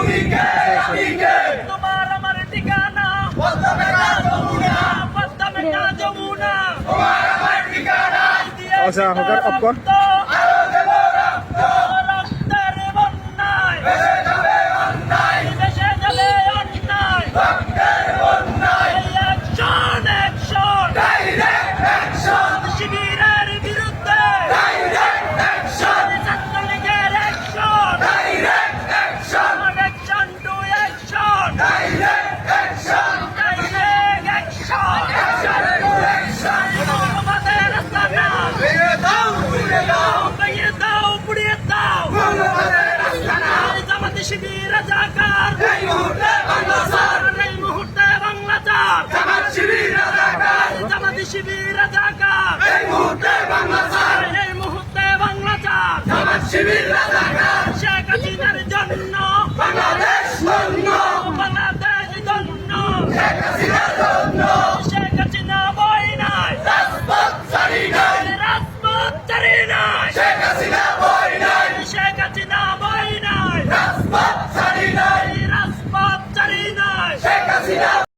তুমি কে তুমি কে তোমার আমার ঠিকানা। বদলাবে না যমুনা। বদলাবে না যমুনা। তোমার আমার ঠিকানা। আচ্ছা হকার অপকর জামাতি শিবির রাজাকার। এই মুহূর্তে বাংলা ছাড় এই মুহূর্তে বাংলা ছাড় জামাতি শিবির রাজাকার। এই মুহূর্তে বাংলা ছাড় এই মুহূর্তে বাংলা ছাড় শেখ হাসিনার জন্য। বাংলাদেশ ধন্য বাংলাদেশ ধন্য শেখ হাসিনা diversidad.